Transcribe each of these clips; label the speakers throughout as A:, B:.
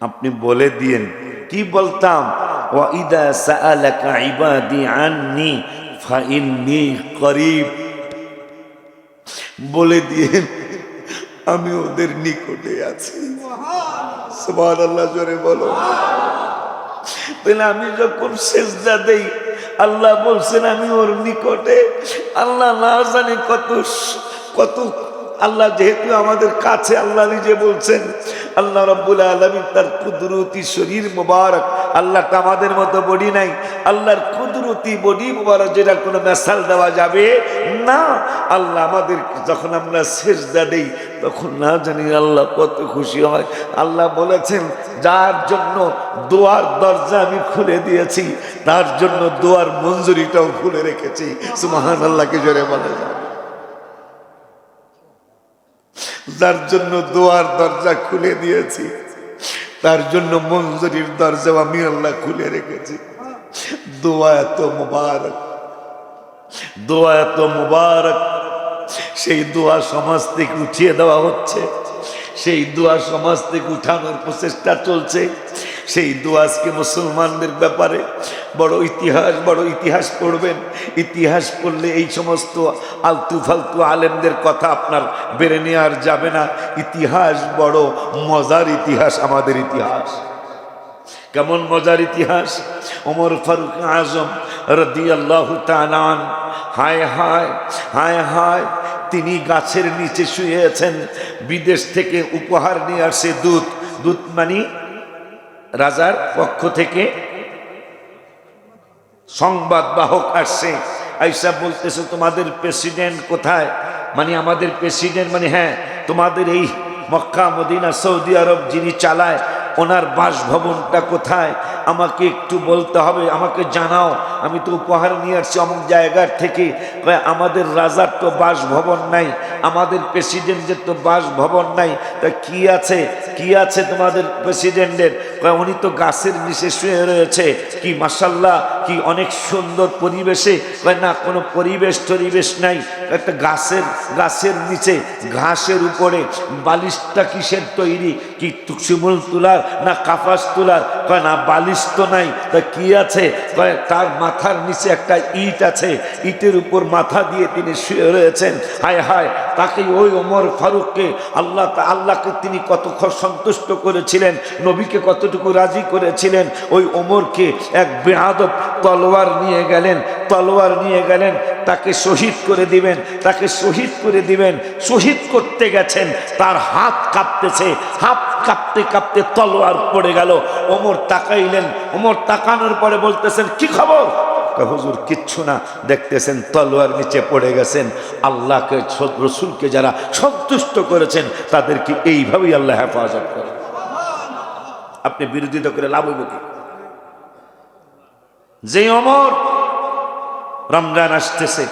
A: আপনি বলে দিয়েন। কি বলতাম? বলে দিয়েন, আমি ওদের নিকটে আছি। জোরে বলো। তাহলে আমি যখন সেজদা দেই, আল্লাহ বলছেন, আমি ওর নিকটে। আল্লাহ না জানে কত কত, আল্লাহ যেহেতু আমাদের কাছে, আল্লাহ নিজে বলছেন আল্লাহ রব্বুল আলমী তার কুদরতি শরীর মোবারক, আল্লাহটা আমাদের মতো বডি নাই, আল্লাহর কুদরতি বডি মোবারক যেটা কোনো মেসাল দেওয়া যাবে না। আল্লাহ আমাদের যখন আমরা সেজদা দেই, তখন না জানি আল্লাহ কত খুশি হয়। আল্লাহ বলেছেন, যার জন্য দোয়ার দরজা আমি খুলে দিয়েছি, তার জন্য দোয়ার মঞ্জুরিটাও খুলে রেখেছি। সুমাহান আল্লাহকে জোরে বলে যায় যার জন্য দোয়ার দরজা খুলে দিয়েছি। তার জন্য মঞ্জুরির দরজা আমি আল্লাহ খুলে রেখেছি। দোয়া এত মুবারক। দোয়া এত মুবারক। সেই দোয়া সমাজ থেকে উঠিয়ে দেওয়া হচ্ছে। সেই দোয়া সমাজ থেকে উঠানোর প্রচেষ্টা চলছে। সেই দোয়া আজকে মুসলমানদের ব্যাপারে বড় ইতিহাস বড় ইতিহাস পড়বেন। ইতিহাস পড়লে এই সমস্ত আলতু ফালতু আলেমদের কথা আপনার বেড়ে নেওয়ার যাবে না। ইতিহাস বড় মজার ইতিহাস, আমাদের ইতিহাস। কেমন মজার ইতিহাস? ওমর ফারুক আজম রদি আল্লাহ তালান হায় হায় হায় হায়, তিনি গাছের নিচে শুয়েছেন, বিদেশ থেকে উপহার নিয়ে আসে দুধ। দুধ মানি রাজার পক্ষ থেকে সংবাদ বাহক আসছে। আইসা বলতেছে, তোমাদের প্রেসিডেন্ট কোথায়? মানে আমাদের প্রেসিডেন্ট মানে হ্যাঁ তোমাদের এই মক্কা, মদিনা, সৌদি আরব যিনি চালায় ওনার বাসভবনটা কোথায়? আমাকে একটু বলতে হবে, আমাকে জানাও। আমি তো উপহার নিয়ে আসছি অমুক জায়গার থেকে। আমাদের রাজার তো বাসভবন নাই, আমাদের প্রেসিডেন্টের তো বাসভবন নাই। তা কি আছে? কি আছে তোমাদের প্রেসিডেন্টের উনি তো গাছের নিচে শুয়ে রয়েছে। কি মাসাল্লাহ কি অনেক সুন্দর পরিবেশে। না, কোনো পরিবেশ টরিবেশ নাই। একটা গাছের গাছের নিচে, ঘাসের উপরে বালিশটা কিসের তৈরি? কি শিমুল তুলার না কাফাস তুলার কয়, না, বালিশ তো নাই। তা কি আছে? কয়, তার মাথার নিচে একটা ইট আছে। ইটের উপর মাথা দিয়ে তিনি শুয়ে রয়েছেন। হায় হায়, তাকে ওই ওমর ফারুককে আল্লাহ আল্লাহকে তিনি কত সন্তুষ্ট করেছিলেন, নবীকে কতটুকু রাজি করেছিলেন। ওই ওমরকে এক বেআদব তলোয়ার নিয়ে গেলেন, তলোয়ার নিয়ে গেলেন, তাকে শহীদ করে দিবেন, তাকে শহীদ করে দিবেন। শহীদ করতে গেছেন, তার হাত কাঁপতেছে, হাত কাঁপতে কাঁপতে তলোয়ার পড়ে গেল। ওমর তাকাইলেন। ওমর তাকানোর পরে বলতেছেন, কি খবর? হুজুর, কিচ্ছু না। দেখতেছেন, তলোয়ার নিচে পড়ে গেছেন। আল্লাহকে রসুলকে যারা সন্তুষ্ট করেছেন, তাদেরকে এইভাবেই আল্লাহ হেফাজত করে আপনি বিরোধিতা করে লাভ হইব যে অমর রমজান আসতেছে,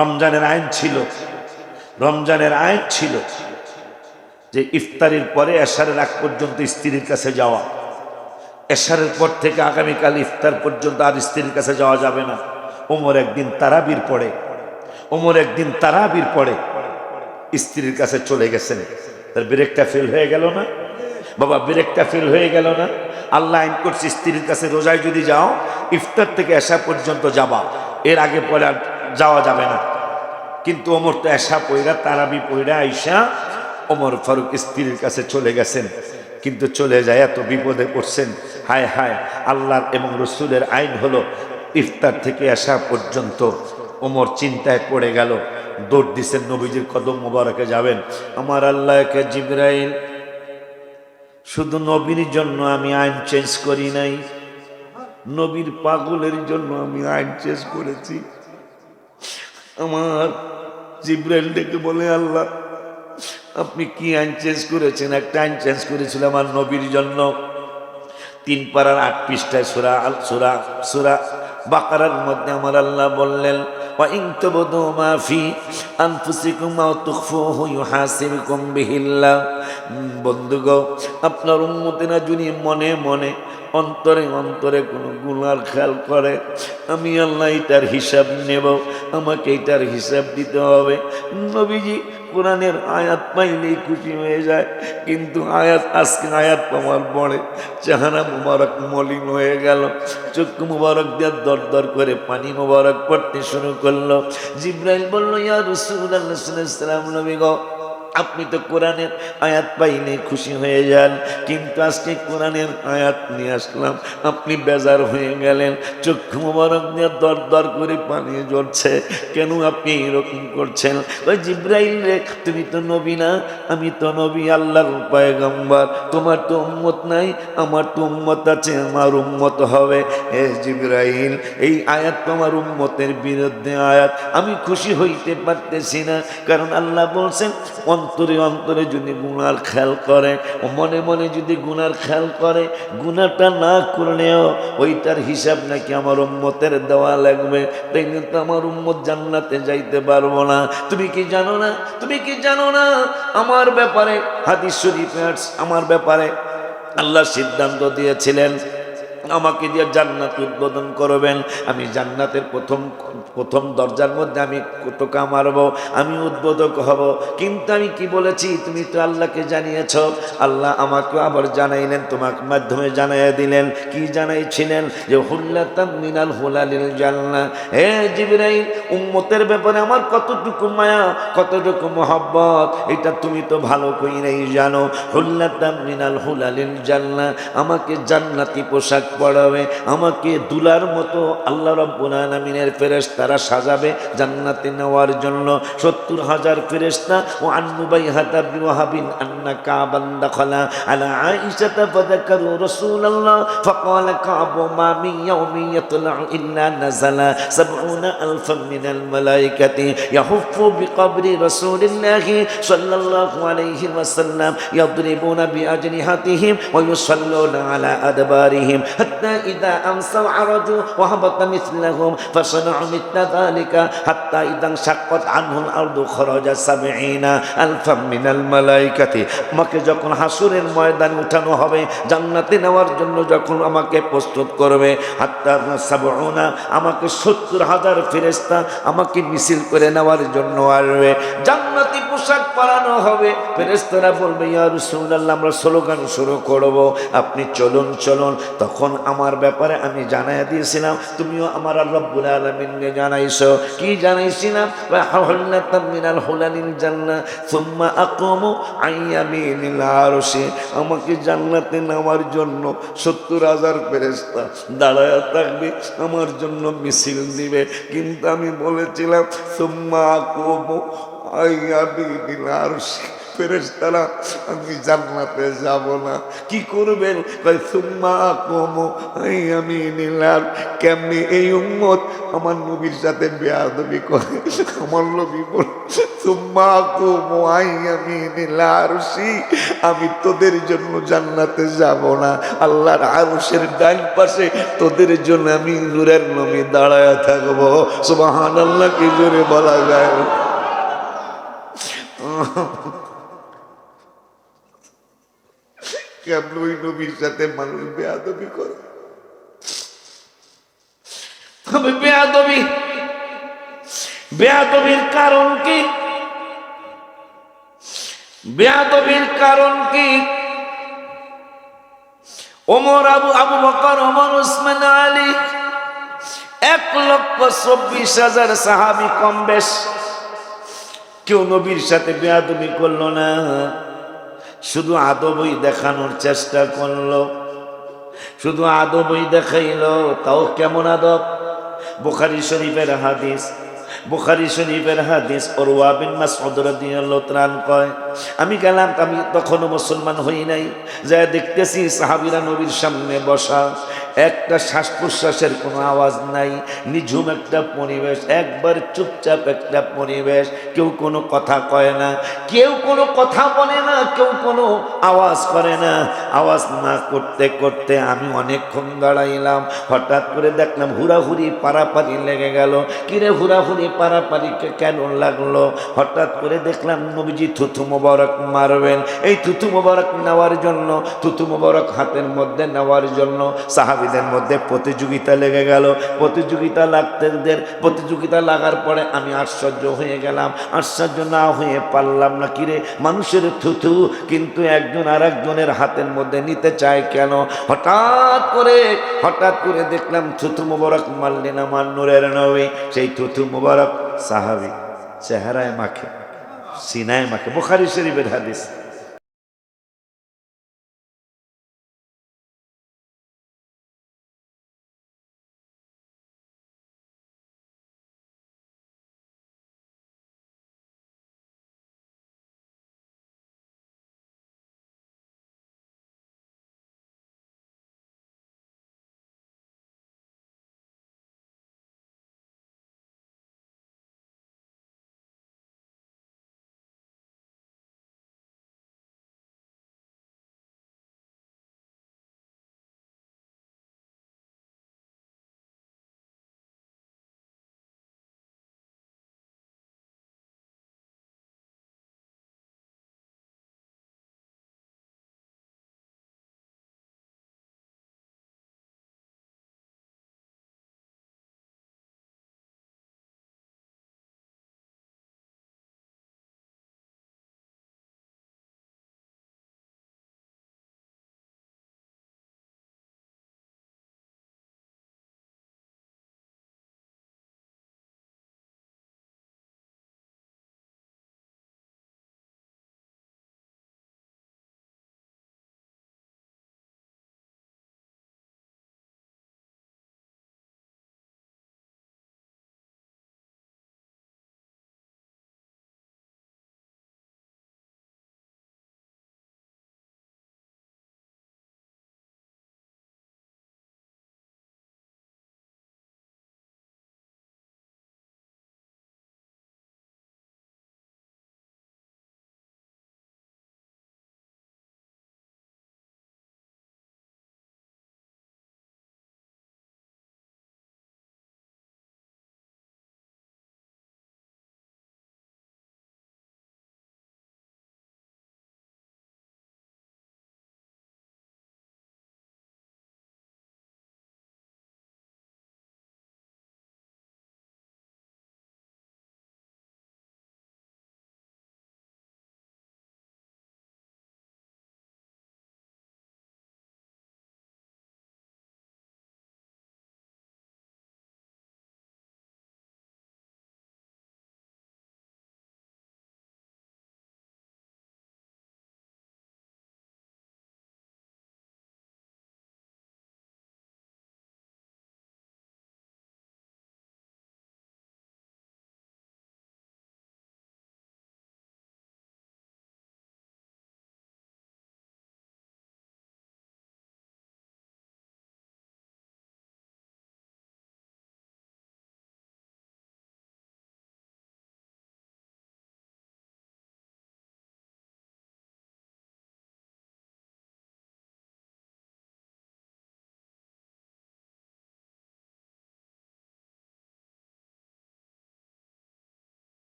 A: রমজানের আইন ছিল, রমজানের আইন ছিল যে ইফতারির পরে এশারের আগ পর্যন্ত স্ত্রীর কাছে যাওয়া। এশারের পর থেকে আগামীকাল ইফতার পর্যন্ত আর স্ত্রীর কাছে যাওয়া যাবে না। ওমর একদিন তারাবির পড়ে। ওমর একদিন তারাবির পড়ে। স্ত্রীর কাছে চলে গেছেন। তার ব্রেকটা ফেল হয়ে গেল না? বাবা, ব্রেকটা ফেল হয়ে গেল না? আল্লাহ আইন করছে, স্ত্রীর কাছে রোজায় যদি যাও, ইফতার থেকে এসা পর্যন্ত যাবা। এর আগে পরে আর যাওয়া যাবে না। কিন্তু ওমর তো এসা পইরা, তারাবি পইরা আইসা ওমর ফারুক স্ত্রীর কাছে চলে গেছেন। কিন্তু চলে যায় এত বিপদে পড়ছেন। হায় হায়, আল্লাহর এবং রসুলের আইন হলো ইফতার থেকে আসা পর্যন্ত ওমর চিন্তায় পড়ে গেল। দৌড় দিছেন নবীজির কদম মোবারকে যাবেন। আমার আল্লাহকে জিব্রাইল, শুধু নবীর জন্য আমি আইন চেঞ্জ করি নাই, নবীর পাগলের জন্য আমি আইন চেঞ্জ করেছি। আমার জিব্রাইল ডেকে বলে, আল্লাহ, আপনি কি আইন চেঞ্জ করেছেন? একটা আইন চেঞ্জ করেছিল আমার নবীর জন্য। তিন পাড়ার আট পৃষ্ঠায় সুরা আল সুরা সুরা বাকারার মধ্যে আমার আল্লাহ বললেন وَإِن تُبْدُوا مَا فِي أَنفُسِكُمْ أَوْ تُخْفُوهُ يُحَاسِبْكُم بِهِ اللَّهُ বন্ধুগো আপনার উন্মতিরা যদি মনে মনে অন্তরে অন্তরে কোনো গুনার খেয়াল করে আমি আল্লাহ এটার হিসাব নেব আমাকে এটার হিসাব দিতে হবে নবীজি কোরআনের আয়াত পাইলেই খুশি হয়ে যায়। কিন্তু আয়াত, আজকে আয়াত পাওয়ার পরে চেহারা মুবারক মলিন হয়ে গেল। চক্ষু মুবারক দেওয়ার দর দর করে পানি মুবারক পড়তে শুরু করল। জিব্রাইল বলল, ইয়া রসুল্লাহ সাল্লাম নবী আপনি তো কোরআনের আয়াত পাইলে খুশি হয়ে যান। কিন্তু আজকে কোরআনের আয়াত নিয়ে আসলাম। আপনি বেজার হয়ে গেলেন। চক্ষু মোবারক নিয়ে দর দর করে পানি জ্বরছে কেন আপনি এরকম করছেন? ওই জিব্রাইল রে, তুমি তো নবী না? আমি তো নবী, আল্লাহর পয়গম্বর। তোমার তো উম্মত নাই, আমার তো উম্মত আছে, আমার উম্মত হবে। এ জিব্রাইল, এই আয়াত তোমার উম্মতের বিরুদ্ধে আয়াত। আমি খুশি হইতে পারতেছি না, কারণ আল্লাহ বলছেন অন্তরে অন্তরে যদি গুনার খেয়াল করে ও মনে মনে যদি গুনার খেয়াল করে গুনাটা না করলেও ওইটার হিসাব নাকি আমার উম্মতের দেওয়া লাগবে। তাই কিন্তু আমার উম্মত জান্নাতে যাইতে পারব না। তুমি কি জানো না? তুমি কি জানো না? আমার ব্যাপারে হাদিস শরীফে আমার ব্যাপারে আল্লাহ সিদ্ধান্ত দিয়েছিলেন আমাকে দিয়ে জান্নাত উদ্বোধন করবেন। আমি জান্নাতের প্রথম প্রথম দরজার মধ্যে আমি টোকা মারব, আমি উদ্বোধক হব। কিন্তু আমি কি বলেছি? তুমি তো আল্লাহকে জানিয়েছ। আল্লাহ আমাকে আবার জানাইলেন তোমার মাধ্যমে জানাইয়া দিলেন। কি জানাইছিলেন? যে হুল্লাতাম মিনাল হুলালিল জান্না হে জিবরাইল, উম্মতের ব্যাপারে আমার কতটুকু মায়া, কতটুকু মহব্বত, এটা তুমি তো ভালো করেই জানো। হুল্লাতাম মিনাল হুলালিল জান্না আমাকে জান্নাতি পোশাক পড়াবে আমাকে দুলার মতো আল্লাহ রব্বুল আলমিনের ফেরেস তারা সাজাবে জান্নাতে নেওয়ার জন্য সত্তর হাজার ফেরেস্তা ও আন্নুবাই হাতা বিওয়াহাবিন আন্না কাবান দখলা আলা আইসাতা ফাযাকারু রাসূলুল্লাহ فقال كعب ما من يوم يطلع إلا نزل سبعون ألفا من الملائكة يحف بقبر رسول الله صلى الله عليه وسلم يضربون بأجنحتهم ويصلون على أدبارهم حتى إذا أمسوا عرجوا وهبط مثلهم فصنعوا مثل ذلك حتى إذا انشقت عنه الأرض خرج سبعين ألفا من الملائكة আমাকে যখন হাসুরের ময়দানে উঠানো হবে জান্নাতে নেওয়ার জন্য যখন আমাকে প্রস্তুত করবে হাত্তা সাবনা আমাকে সত্তর হাজার ফেরেস্তা আমাকে মিছিল করে নেওয়ার জন্য আসবে জান্নাতি পোশাক পরানো হবে ফেরেস্তারা বলবে ইয়া রাসূলুল্লাহ আমরা স্লোগান শুরু করব আপনি চলুন চলুন তখন আমার ব্যাপারে আমি জানাইয়া দিয়েছিলাম, তুমিও আমার রব্বুল আলামিনকে জানাইছো। কি জানাইছিলাম? আমাকে জান্নাতে নেওয়ার জন্য সত্তর হাজার ফেরেস্তা দাঁড়ায় থাকবে, আমার জন্য মিছিল দিবে। কিন্তু আমি বলেছিলাম, সুম্মা আকুমু আইয়ামিনিল আরশি। ফেরেস্তারা আমি জান্নাতে যাব না। কি করবেন? কয় সুম্মা কমো আমি নিলাম কেমনি এই উম্মত আমার নবীর সাথে বেয়াদবি করে? আমার নবী বল, সুম্মা কমো আই আমি নিলারসি আমি তোদের জন্য জান্নাতে যাব না। আল্লাহর আরশের ডান পাশে তোদের জন্য আমি নূরের নবী দাঁড়ায় থাকব। সুবাহান আল্লাহ কি জোরে বলা যায়। কেমন ওই নবীর সাথে মানুষ বেয়াদবি করে। তবে বেয়াদবি, বেয়াদবির কারণ কি? বেয়াদবির কারণ কি? ওমর আবু আবু বকর, ওমর উসমান আলী, এক লক্ষ চব্বিশ হাজার সাহাবি কম বেশ। কেউ নবীর সাথে বেয়াদবি করল না। শুধু আদবই দেখানোর চেষ্টা করল। শুধু আদবই দেখাইল, তাও কেমন আদব? বুখারি শরীফের হাদিস, বুখারি শরীফের হাদিস ওরওয়া বিন মাসউদ রাদিয়াল্লাহু ত্রাণ কয়, আমি গেলাম, আমি তখনও মুসলমান হই নাই যা দেখতেছি সাহাবিরা নবীর সামনে বসা একটা শ্বাস প্রশ্বাসের কোনো আওয়াজ নাই, নিঝুম একটা পরিবেশ, একবার চুপচাপ একটা পরিবেশ, কেউ কোনো কথা কয় না, কেউ কোনো কথা বলে না, কেউ কোনো আওয়াজ করে না। আওয়াজ না করতে করতে আমি অনেকক্ষণ দাঁড়াইলাম, হঠাৎ করে দেখলাম হুড়াহুড়ি, পারাপারি লেগে গেল। কিরে হুড়াহুড়ি, পারাপারি কেন লাগল? হঠাৎ করে দেখলাম নবীজি থুথু মোবারক মারবেন। এই থুথু মোবারক নেওয়ার জন্য, থুথু মোবারক হাতের মধ্যে নেওয়ার জন্য সাহাবি সাহাবিদের মধ্যে প্রতিযোগিতা লেগে গেল। প্রতিযোগিতা লাগতে প্রতিযোগিতা লাগার পরে আমি আশ্চর্য হয়ে গেলাম। আশ্চর্য না হয়ে পারলাম না কিরে মানুষের থুথু কিন্তু একজন আর একজনের হাতের মধ্যে নিতে চায় কেন? হঠাৎ করে হঠাৎ করে দেখলাম থুথু মুবারক মারলেন আমার নূরের নবী। সেই থুথু মুবারক সাহাবি চেহারায় মাখে, সিনায় মাখে। বুখারি শরীফের হাদিস।